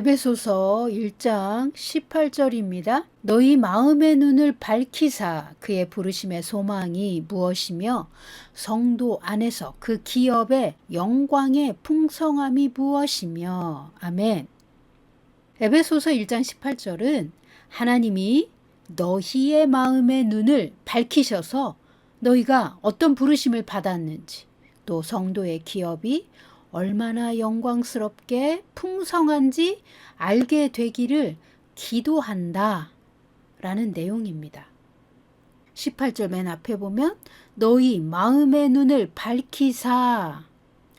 에베소서 1장 18절입니다. 너희 마음의 눈을 밝히사 그의 부르심의 소망이 무엇이며 성도 안에서 그 기업의 영광의 풍성함이 무엇이며 아멘. 에베소서 1장 18절은 하나님이 너희의 마음의 눈을 밝히셔서 너희가 어떤 부르심을 받았는지 또 성도의 기업이 얼마나 영광스럽게 풍성한지 알게 되기를 기도한다. 라는 내용입니다. 18절 맨 앞에 보면 너희 마음의 눈을 밝히사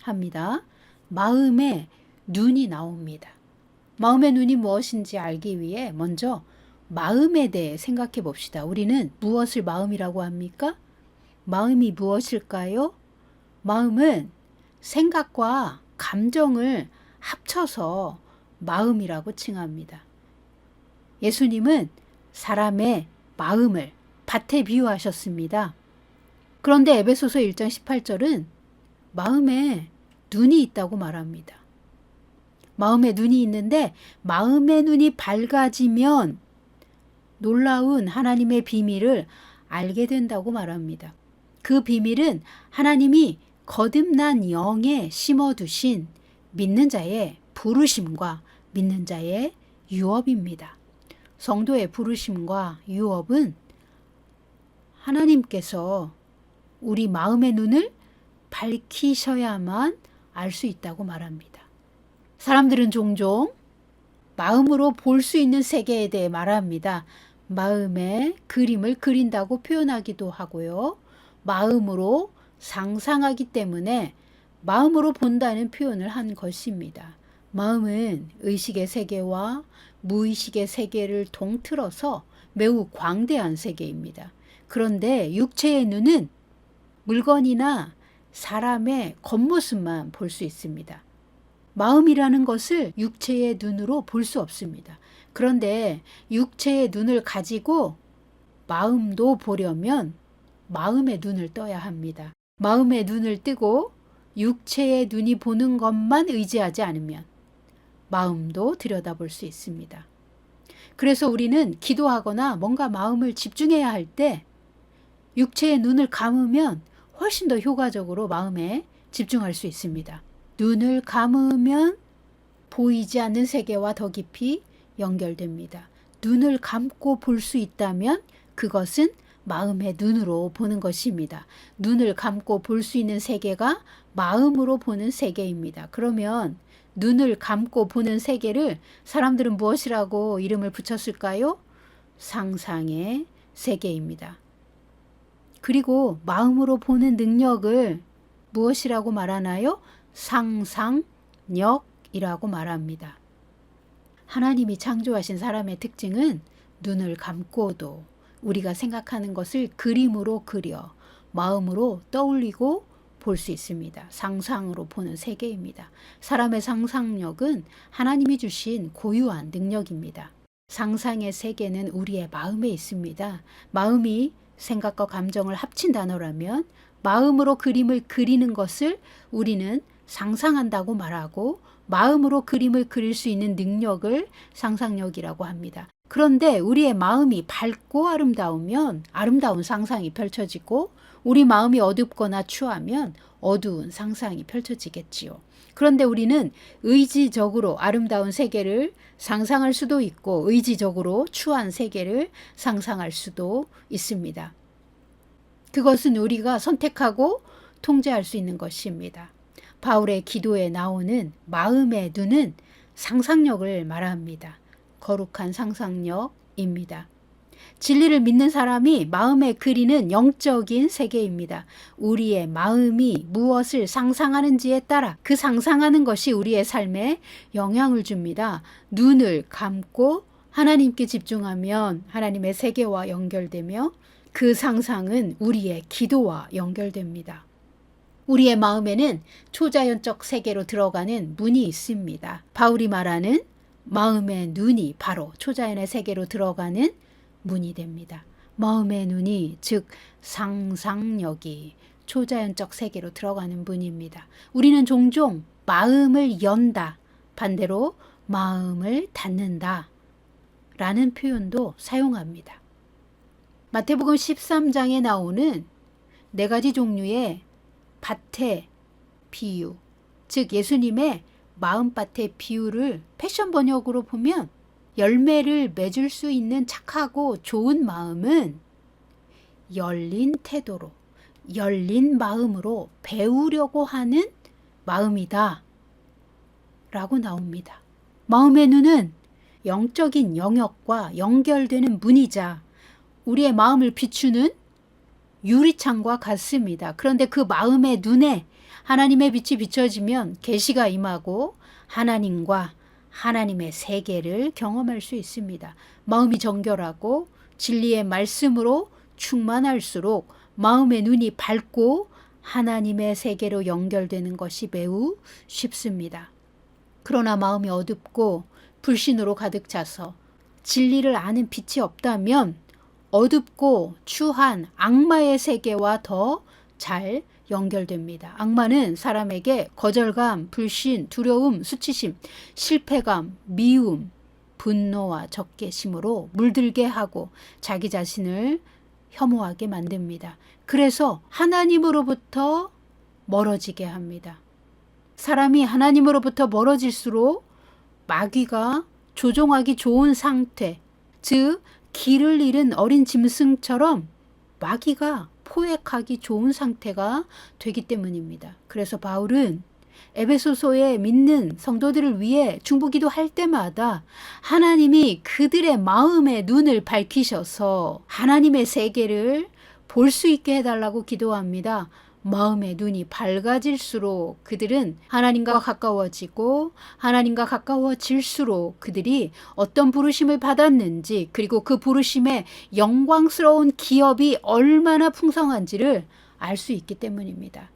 합니다. 마음의 눈이 나옵니다. 마음의 눈이 무엇인지 알기 위해 먼저 마음에 대해 생각해 봅시다. 우리는 무엇을 마음이라고 합니까? 마음이 무엇일까요? 마음은 생각과 감정을 합쳐서 마음이라고 칭합니다. 예수님은 사람의 마음을 밭에 비유하셨습니다. 그런데 에베소서 1장 18절은 마음에 눈이 있다고 말합니다. 마음에 눈이 있는데 마음의 눈이 밝아지면 놀라운 하나님의 비밀을 알게 된다고 말합니다. 그 비밀은 하나님이 거듭난 영에 심어두신 믿는 자의 부르심과 믿는 자의 유업입니다. 성도의 부르심과 유업은 하나님께서 우리 마음의 눈을 밝히셔야만 알 수 있다고 말합니다. 사람들은 종종 마음으로 볼 수 있는 세계에 대해 말합니다. 마음에 그림을 그린다고 표현하기도 하고요. 마음으로 상상하기 때문에 마음으로 본다는 표현을 한 것입니다. 마음은 의식의 세계와 무의식의 세계를 동틀어서 매우 광대한 세계입니다. 그런데 육체의 눈은 물건이나 사람의 겉모습만 볼 수 있습니다. 마음이라는 것을 육체의 눈으로 볼 수 없습니다. 그런데 육체의 눈을 가지고 마음도 보려면 마음의 눈을 떠야 합니다. 마음의 눈을 뜨고 육체의 눈이 보는 것만 의지하지 않으면 마음도 들여다볼 수 있습니다. 그래서 우리는 기도하거나 뭔가 마음을 집중해야 할 때 육체의 눈을 감으면 훨씬 더 효과적으로 마음에 집중할 수 있습니다. 눈을 감으면 보이지 않는 세계와 더 깊이 연결됩니다. 눈을 감고 볼 수 있다면 그것은 마음의 눈으로 보는 것입니다. 눈을 감고 볼 수 있는 세계가 마음으로 보는 세계입니다. 그러면 눈을 감고 보는 세계를 사람들은 무엇이라고 이름을 붙였을까요? 상상의 세계입니다. 그리고 마음으로 보는 능력을 무엇이라고 말하나요? 상상력이라고 말합니다. 하나님이 창조하신 사람의 특징은 눈을 감고도 우리가 생각하는 것을 그림으로 그려 마음으로 떠올리고 볼 수 있습니다. 상상으로 보는 세계입니다. 사람의 상상력은 하나님이 주신 고유한 능력입니다. 상상의 세계는 우리의 마음에 있습니다. 마음이 생각과 감정을 합친 단어라면 마음으로 그림을 그리는 것을 우리는 상상한다고 말하고 마음으로 그림을 그릴 수 있는 능력을 상상력이라고 합니다. 그런데 우리의 마음이 밝고 아름다우면 아름다운 상상이 펼쳐지고 우리 마음이 어둡거나 추하면 어두운 상상이 펼쳐지겠지요. 그런데 우리는 의지적으로 아름다운 세계를 상상할 수도 있고 의지적으로 추한 세계를 상상할 수도 있습니다. 그것은 우리가 선택하고 통제할 수 있는 것입니다. 바울의 기도에 나오는 마음의 눈은 상상력을 말합니다. 거룩한 상상력입니다. 진리를 믿는 사람이 마음에 그리는 영적인 세계입니다. 우리의 마음이 무엇을 상상하는지에 따라 그 상상하는 것이 우리의 삶에 영향을 줍니다. 눈을 감고 하나님께 집중하면 하나님의 세계와 연결되며 그 상상은 우리의 기도와 연결됩니다. 우리의 마음에는 초자연적 세계로 들어가는 문이 있습니다. 바울이 말하는 마음의 눈이 바로 초자연의 세계로 들어가는 문이 됩니다. 마음의 눈이 즉 상상력이 초자연적 세계로 들어가는 문입니다. 우리는 종종 마음을 연다. 반대로 마음을 닫는다. 라는 표현도 사용합니다. 마태복음 13장에 나오는 네 가지 종류의 밭의 비유, 즉 예수님의 마음밭의 비유를 패션 번역으로 보면 열매를 맺을 수 있는 착하고 좋은 마음은 열린 태도로, 열린 마음으로 배우려고 하는 마음이다. 라고 나옵니다. 마음의 눈은 영적인 영역과 연결되는 문이자 우리의 마음을 비추는 유리창과 같습니다. 그런데 그 마음의 눈에 하나님의 빛이 비춰지면 계시가 임하고 하나님과 하나님의 세계를 경험할 수 있습니다. 마음이 정결하고 진리의 말씀으로 충만할수록 마음의 눈이 밝고 하나님의 세계로 연결되는 것이 매우 쉽습니다. 그러나 마음이 어둡고 불신으로 가득 차서 진리를 아는 빛이 없다면 어둡고 추한 악마의 세계와 더 잘 연결됩니다. 악마는 사람에게 거절감, 불신, 두려움, 수치심, 실패감, 미움, 분노와 적개심으로 물들게 하고 자기 자신을 혐오하게 만듭니다. 그래서 하나님으로부터 멀어지게 합니다. 사람이 하나님으로부터 멀어질수록 마귀가 조종하기 좋은 상태, 즉 길을 잃은 어린 짐승처럼 마귀가 포획하기 좋은 상태가 되기 때문입니다. 그래서 바울은 에베소서에 믿는 성도들을 위해 중보기도 할 때마다 하나님이 그들의 마음의 눈을 밝히셔서 하나님의 세계를 볼 수 있게 해달라고 기도합니다. 마음의 눈이 밝아질수록 그들은 하나님과 가까워지고 하나님과 가까워질수록 그들이 어떤 부르심을 받았는지 그리고 그 부르심의 영광스러운 기업이 얼마나 풍성한지를 알 수 있기 때문입니다.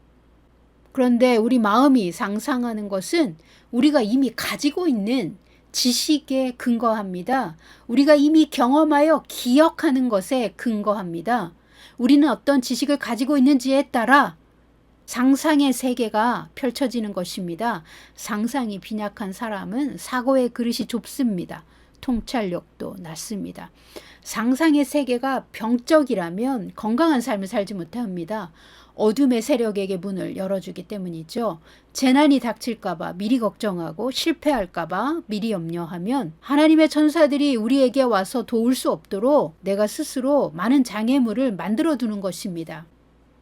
그런데 우리 마음이 상상하는 것은 우리가 이미 가지고 있는 지식에 근거합니다. 우리가 이미 경험하여 기억하는 것에 근거합니다. 우리는 어떤 지식을 가지고 있는지에 따라 상상의 세계가 펼쳐지는 것입니다. 상상이 빈약한 사람은 사고의 그릇이 좁습니다. 통찰력도 낮습니다. 상상의 세계가 병적이라면 건강한 삶을 살지 못합니다. 어둠의 세력에게 문을 열어주기 때문이죠. 재난이 닥칠까봐 미리 걱정하고 실패할까봐 미리 염려하면 하나님의 천사들이 우리에게 와서 도울 수 없도록 내가 스스로 많은 장애물을 만들어 두는 것입니다.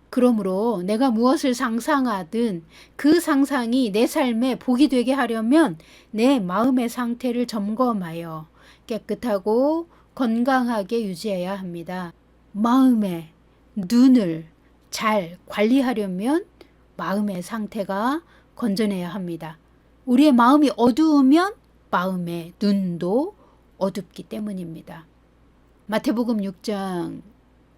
그러므로 내가 무엇을 상상하든 그 상상이 내 삶에 복이 되게 하려면 내 마음의 상태를 점검하여 깨끗하고 건강하게 유지해야 합니다. 마음의 눈을 잘 관리하려면 마음의 상태가 건전해야 합니다. 우리의 마음이 어두우면 마음의 눈도 어둡기 때문입니다. 마태복음 6장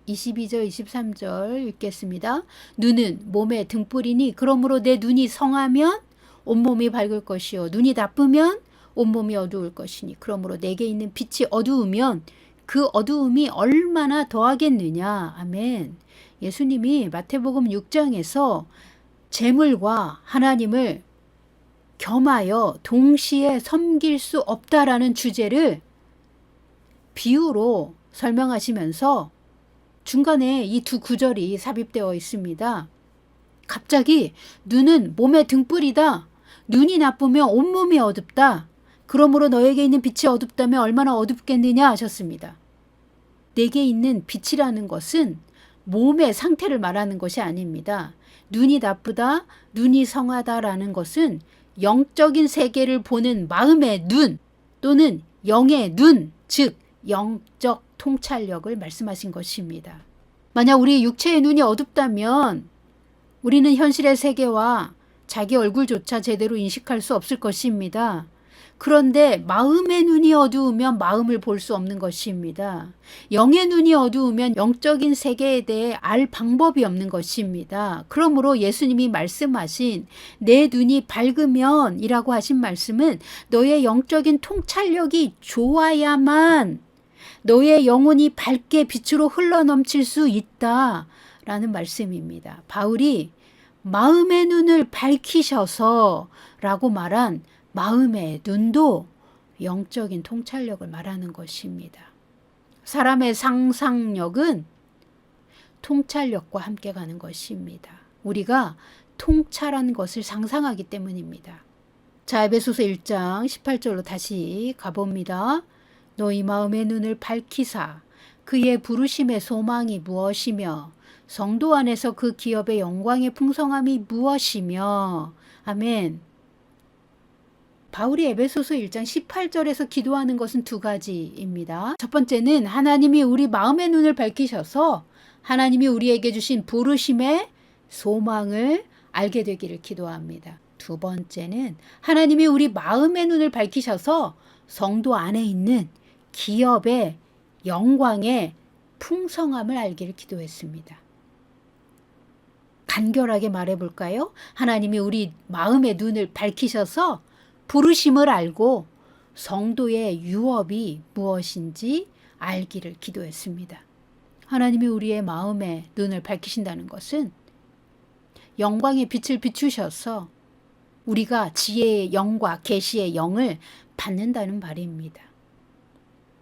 22절 23절 읽겠습니다. 눈은 몸의 등불이니 그러므로 내 눈이 성하면 온몸이 밝을 것이요 눈이 나쁘면 온몸이 어두울 것이니 그러므로 내게 있는 빛이 어두우면 그 어두움이 얼마나 더하겠느냐. 아멘. 예수님이 마태복음 6장에서 재물과 하나님을 겸하여 동시에 섬길 수 없다라는 주제를 비유로 설명하시면서 중간에 이 두 구절이 삽입되어 있습니다. 갑자기 눈은 몸의 등불이다. 눈이 나쁘면 온몸이 어둡다. 그러므로 너에게 있는 빛이 어둡다면 얼마나 어둡겠느냐 하셨습니다. 내게 있는 빛이라는 것은 몸의 상태를 말하는 것이 아닙니다. 눈이 나쁘다, 눈이 성하다라는 것은 영적인 세계를 보는 마음의 눈 또는 영의 눈, 즉 영적 통찰력을 말씀하신 것입니다. 만약 우리 육체의 눈이 어둡다면 우리는 현실의 세계와 자기 얼굴조차 제대로 인식할 수 없을 것입니다. 그런데 마음의 눈이 어두우면 마음을 볼 수 없는 것입니다. 영의 눈이 어두우면 영적인 세계에 대해 알 방법이 없는 것입니다. 그러므로 예수님이 말씀하신 내 눈이 밝으면 이라고 하신 말씀은 너의 영적인 통찰력이 좋아야만 너의 영혼이 밝게 빛으로 흘러 넘칠 수 있다. 라는 말씀입니다. 바울이 마음의 눈을 밝히셔서 라고 말한 마음의 눈도 영적인 통찰력을 말하는 것입니다. 사람의 상상력은 통찰력과 함께 가는 것입니다. 우리가 통찰한 것을 상상하기 때문입니다. 자, 에베소서 1장 18절로 다시 가봅니다. 너희 마음의 눈을 밝히사 그의 부르심의 소망이 무엇이며 성도 안에서 그 기업의 영광의 풍성함이 무엇이며 아멘. 바울이 에베소서 1장 18절에서 기도하는 것은 두 가지입니다. 첫 번째는 하나님이 우리 마음의 눈을 밝히셔서 하나님이 우리에게 주신 부르심의 소망을 알게 되기를 기도합니다. 두 번째는 하나님이 우리 마음의 눈을 밝히셔서 성도 안에 있는 기업의 영광의 풍성함을 알기를 기도했습니다. 간결하게 말해 볼까요? 하나님이 우리 마음의 눈을 밝히셔서 부르심을 알고 성도의 유업이 무엇인지 알기를 기도했습니다. 하나님이 우리의 마음의 눈을 밝히신다는 것은 영광의 빛을 비추셔서 우리가 지혜의 영과 계시의 영을 받는다는 말입니다.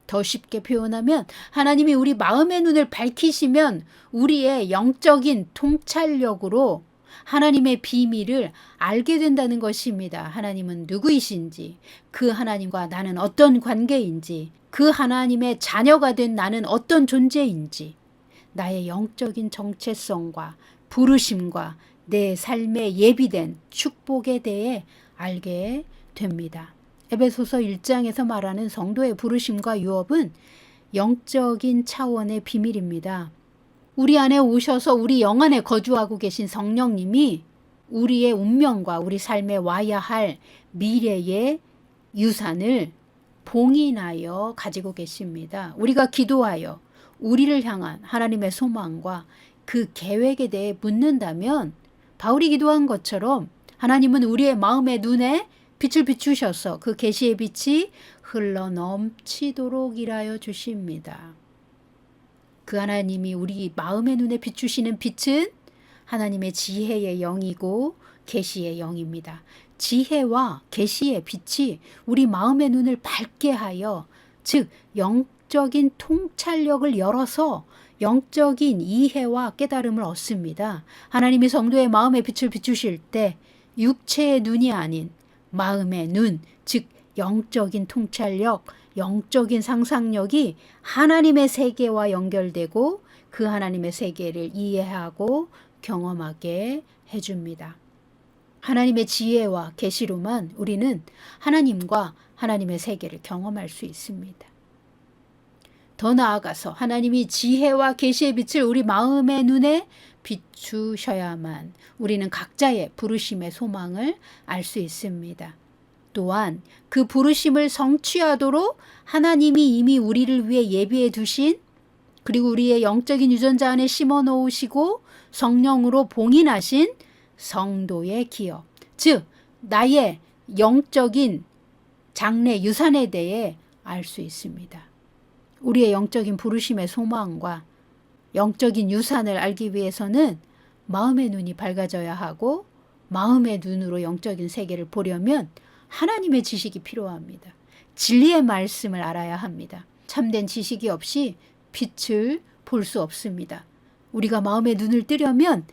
더 쉽게 표현하면 하나님이 우리 마음의 눈을 밝히시면 우리의 영적인 통찰력으로 하나님의 비밀을 알게 된다는 것입니다. 하나님은 누구이신지, 그 하나님과 나는 어떤 관계인지, 그 하나님의 자녀가 된 나는 어떤 존재인지, 나의 영적인 정체성과 부르심과 내 삶에 예비된 축복에 대해 알게 됩니다. 에베소서 1장에서 말하는 성도의 부르심과 유업은 영적인 차원의 비밀입니다. 우리 안에 오셔서 우리 영 안에 거주하고 계신 성령님이 우리의 운명과 우리 삶에 와야 할 미래의 유산을 봉인하여 가지고 계십니다. 우리가 기도하여 우리를 향한 하나님의 소망과 그 계획에 대해 묻는다면 바울이 기도한 것처럼 하나님은 우리의 마음의 눈에 빛을 비추셔서 그 계시의 빛이 흘러 넘치도록 일하여 주십니다. 그 하나님이 우리 마음의 눈에 비추시는 빛은 하나님의 지혜의 영이고 계시의 영입니다. 지혜와 계시의 빛이 우리 마음의 눈을 밝게 하여 즉 영적인 통찰력을 열어서 영적인 이해와 깨달음을 얻습니다. 하나님이 성도의 마음의 빛을 비추실 때 육체의 눈이 아닌 마음의 눈, 즉 영적인 통찰력, 영적인 상상력이 하나님의 세계와 연결되고 그 하나님의 세계를 이해하고 경험하게 해줍니다. 하나님의 지혜와 계시로만 우리는 하나님과 하나님의 세계를 경험할 수 있습니다. 더 나아가서 하나님이 지혜와 계시의 빛을 우리 마음의 눈에 비추셔야만 우리는 각자의 부르심의 소망을 알 수 있습니다. 또한 그 부르심을 성취하도록 하나님이 이미 우리를 위해 예비해 두신 그리고 우리의 영적인 유전자 안에 심어 놓으시고 성령으로 봉인하신 성도의 기업. 즉, 나의 영적인 장래 유산에 대해 알 수 있습니다. 우리의 영적인 부르심의 소망과 영적인 유산을 알기 위해서는 마음의 눈이 밝아져야 하고 마음의 눈으로 영적인 세계를 보려면 하나님의 지식이 필요합니다. 진리의 말씀을 알아야 합니다. 참된 지식이 없이 빛을 볼 수 없습니다. 우리가 마음의 눈을 뜨려면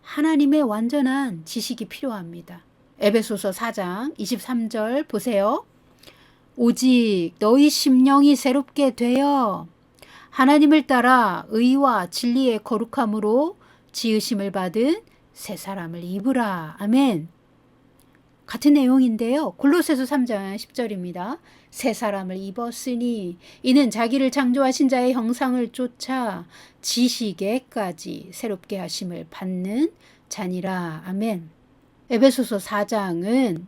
하나님의 완전한 지식이 필요합니다. 에베소서 4장 23절 보세요. 오직 너희 심령이 새롭게 되어 하나님을 따라 의와 진리의 거룩함으로 지으심을 받은 새 사람을 입으라. 아멘. 같은 내용인데요. 골로새서 3장 10절입니다. 새 사람을 입었으니 이는 자기를 창조하신 자의 형상을 쫓아 지식에까지 새롭게 하심을 받는 자니라. 아멘. 에베소서 4장은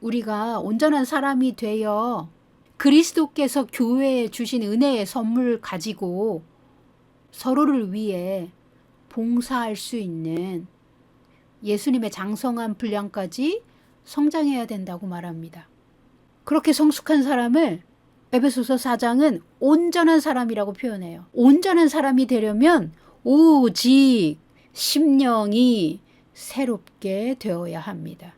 우리가 온전한 사람이 되어 그리스도께서 교회에 주신 은혜의 선물을 가지고 서로를 위해 봉사할 수 있는 예수님의 장성한 분량까지 성장해야 된다고 말합니다. 그렇게 성숙한 사람을 에베소서 4장은 온전한 사람이라고 표현해요. 온전한 사람이 되려면 오직 심령이 새롭게 되어야 합니다.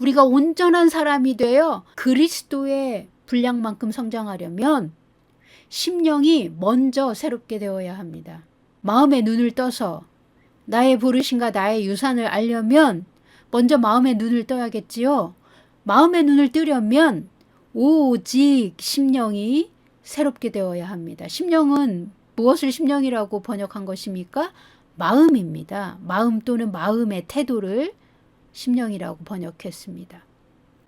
우리가 온전한 사람이 되어 그리스도의 분량만큼 성장하려면 심령이 먼저 새롭게 되어야 합니다. 마음의 눈을 떠서 나의 부르심과 나의 유산을 알려면 먼저 마음의 눈을 떠야겠지요. 마음의 눈을 뜨려면 오직 심령이 새롭게 되어야 합니다. 심령은 무엇을 심령이라고 번역한 것입니까? 마음입니다. 마음 또는 마음의 태도를 심령이라고 번역했습니다.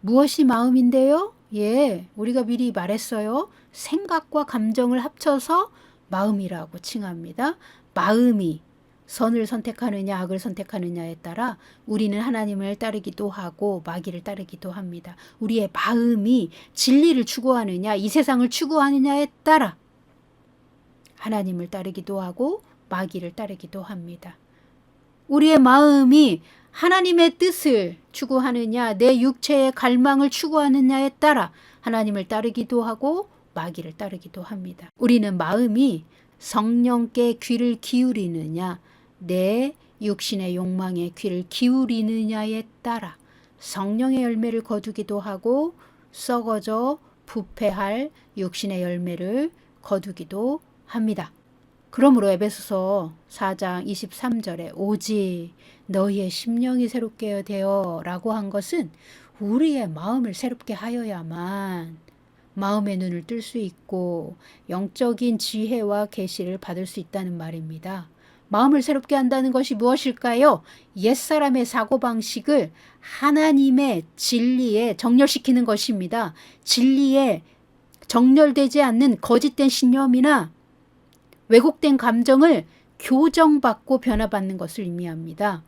무엇이 마음인데요? 예, 우리가 미리 말했어요. 생각과 감정을 합쳐서 마음이라고 칭합니다. 마음이 선을 선택하느냐 악을 선택하느냐에 따라 우리는 하나님을 따르기도 하고 마귀를 따르기도 합니다. 우리의 마음이 진리를 추구하느냐 이 세상을 추구하느냐에 따라 하나님을 따르기도 하고 마귀를 따르기도 합니다. 우리의 마음이 하나님의 뜻을 추구하느냐 내 육체의 갈망을 추구하느냐에 따라 하나님을 따르기도 하고 마귀를 따르기도 합니다. 우리는 마음이 성령께 귀를 기울이느냐 내 육신의 욕망에 귀를 기울이느냐에 따라 성령의 열매를 거두기도 하고 썩어져 부패할 육신의 열매를 거두기도 합니다. 그러므로 에베소서 4장 23절에 오직 너희의 심령이 새롭게 되어라고 한 것은 우리의 마음을 새롭게 하여야만 마음의 눈을 뜰 수 있고 영적인 지혜와 계시를 받을 수 있다는 말입니다. 마음을 새롭게 한다는 것이 무엇일까요? 옛사람의 사고방식을 하나님의 진리에 정렬시키는 것입니다. 진리에 정렬되지 않는 거짓된 신념이나 왜곡된 감정을 교정받고 변화받는 것을 의미합니다.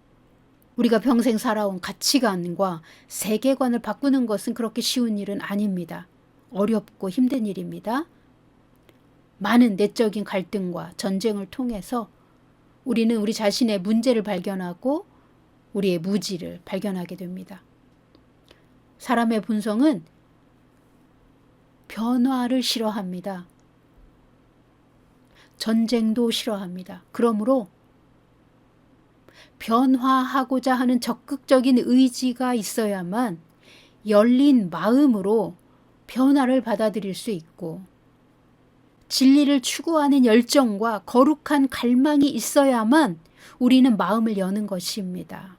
우리가 평생 살아온 가치관과 세계관을 바꾸는 것은 그렇게 쉬운 일은 아닙니다. 어렵고 힘든 일입니다. 많은 내적인 갈등과 전쟁을 통해서 우리는 우리 자신의 문제를 발견하고 우리의 무지를 발견하게 됩니다. 사람의 본성은 변화를 싫어합니다. 전쟁도 싫어합니다. 그러므로 변화하고자 하는 적극적인 의지가 있어야만 열린 마음으로 변화를 받아들일 수 있고 진리를 추구하는 열정과 거룩한 갈망이 있어야만 우리는 마음을 여는 것입니다.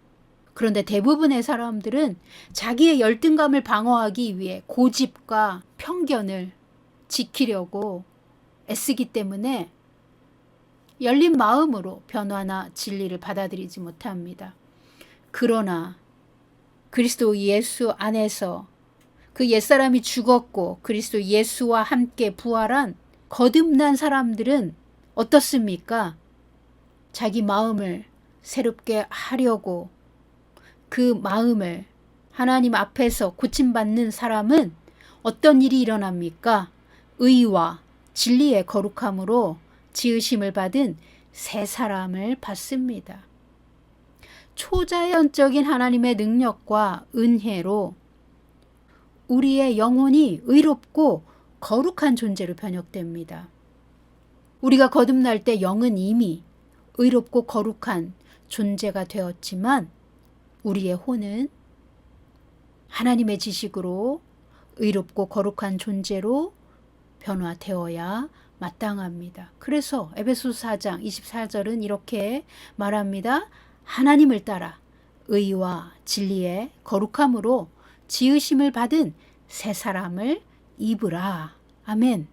그런데 대부분의 사람들은 자기의 열등감을 방어하기 위해 고집과 편견을 지키려고 애쓰기 때문에 열린 마음으로 변화나 진리를 받아들이지 못합니다. 그러나 그리스도 예수 안에서 그 옛사람이 죽었고 그리스도 예수와 함께 부활한 거듭난 사람들은 어떻습니까? 자기 마음을 새롭게 하려고 그 마음을 하나님 앞에서 고침받는 사람은 어떤 일이 일어납니까? 의와 진리의 거룩함으로 지으심을 받은 새 사람을 받습니다. 초자연적인 하나님의 능력과 은혜로 우리의 영혼이 의롭고 거룩한 존재로 변혁됩니다. 우리가 거듭날 때 영은 이미 의롭고 거룩한 존재가 되었지만 우리의 혼은 하나님의 지식으로 의롭고 거룩한 존재로 변화되어야 마땅합니다. 그래서 에베소 4장 24절은 이렇게 말합니다. 하나님을 따라 의와 진리의 거룩함으로 지으심을 받은 새 사람을 입으라. 아멘.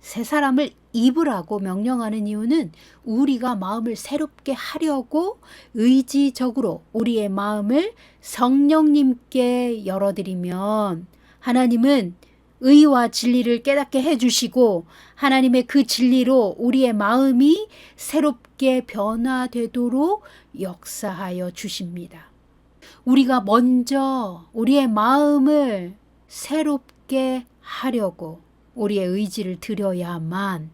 새 사람을 입으라고 명령하는 이유는 우리가 마음을 새롭게 하려고 의지적으로 우리의 마음을 성령님께 열어드리면 하나님은 의와 진리를 깨닫게 해주시고 하나님의 그 진리로 우리의 마음이 새롭게 변화되도록 역사하여 주십니다. 우리가 먼저 우리의 마음을 새롭게 하려고 우리의 의지를 들여야만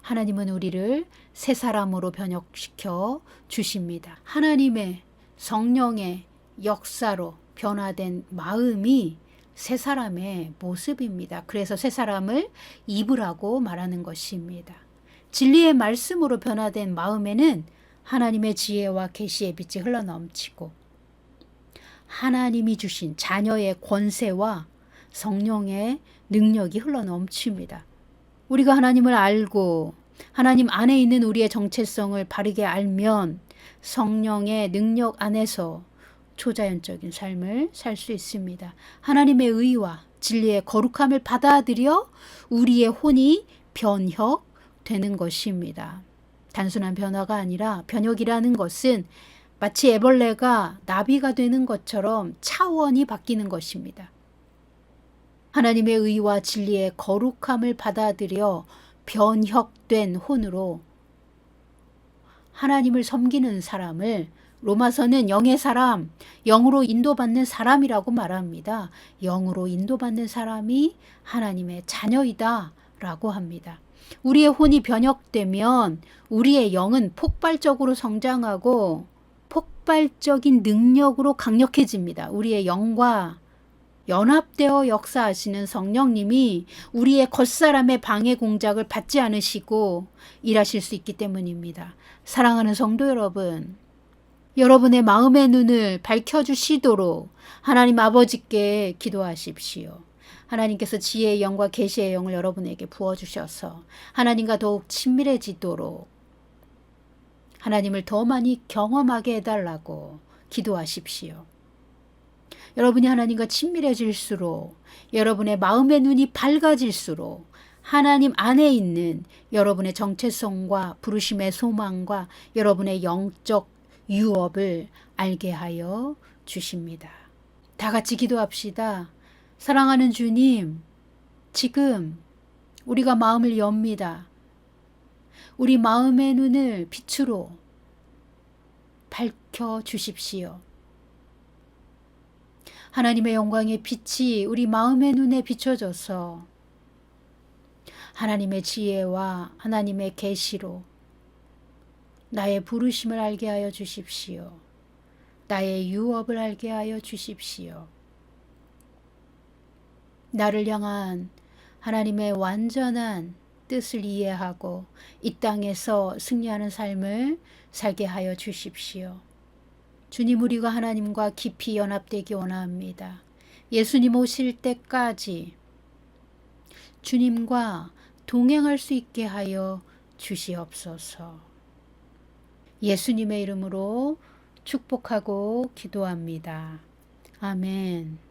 하나님은 우리를 새 사람으로 변혁시켜 주십니다. 하나님의 성령의 역사로 변화된 마음이 새 사람의 모습입니다. 그래서 새 사람을 입으라고 말하는 것입니다. 진리의 말씀으로 변화된 마음에는 하나님의 지혜와 계시의 빛이 흘러넘치고 하나님이 주신 자녀의 권세와 성령의 능력이 흘러 넘칩니다. 우리가 하나님을 알고 하나님 안에 있는 우리의 정체성을 바르게 알면 성령의 능력 안에서 초자연적인 삶을 살 수 있습니다. 하나님의 의와 진리의 거룩함을 받아들여 우리의 혼이 변혁되는 것입니다. 단순한 변화가 아니라 변혁이라는 것은 마치 애벌레가 나비가 되는 것처럼 차원이 바뀌는 것입니다. 하나님의 의와 진리의 거룩함을 받아들여 변혁된 혼으로 하나님을 섬기는 사람을 로마서는 영의 사람, 영으로 인도받는 사람이라고 말합니다. 영으로 인도받는 사람이 하나님의 자녀이다 라고 합니다. 우리의 혼이 변혁되면 우리의 영은 폭발적으로 성장하고 폭발적인 능력으로 강력해집니다. 우리의 영과 연합되어 역사하시는 성령님이 우리의 겉사람의 방해 공작을 받지 않으시고 일하실 수 있기 때문입니다. 사랑하는 성도 여러분, 여러분의 마음의 눈을 밝혀주시도록 하나님 아버지께 기도하십시오. 하나님께서 지혜의 영과 계시의 영을 여러분에게 부어주셔서 하나님과 더욱 친밀해지도록 하나님을 더 많이 경험하게 해달라고 기도하십시오. 여러분이 하나님과 친밀해질수록 여러분의 마음의 눈이 밝아질수록 하나님 안에 있는 여러분의 정체성과 부르심의 소망과 여러분의 영적 유업을 알게 하여 주십니다. 다 같이 기도합시다. 사랑하는 주님, 지금 우리가 마음을 엽니다. 우리 마음의 눈을 빛으로 밝혀 주십시오. 하나님의 영광의 빛이 우리 마음의 눈에 비춰져서 하나님의 지혜와 하나님의 계시로 나의 부르심을 알게 하여 주십시오. 나의 유업을 알게 하여 주십시오. 나를 향한 하나님의 완전한 뜻을 이해하고 이 땅에서 승리하는 삶을 살게 하여 주십시오. 주님 우리가 하나님과 깊이 연합되기 원합니다. 예수님 오실 때까지 주님과 동행할 수 있게 하여 주시옵소서. 예수님의 이름으로 축복하고 기도합니다. 아멘.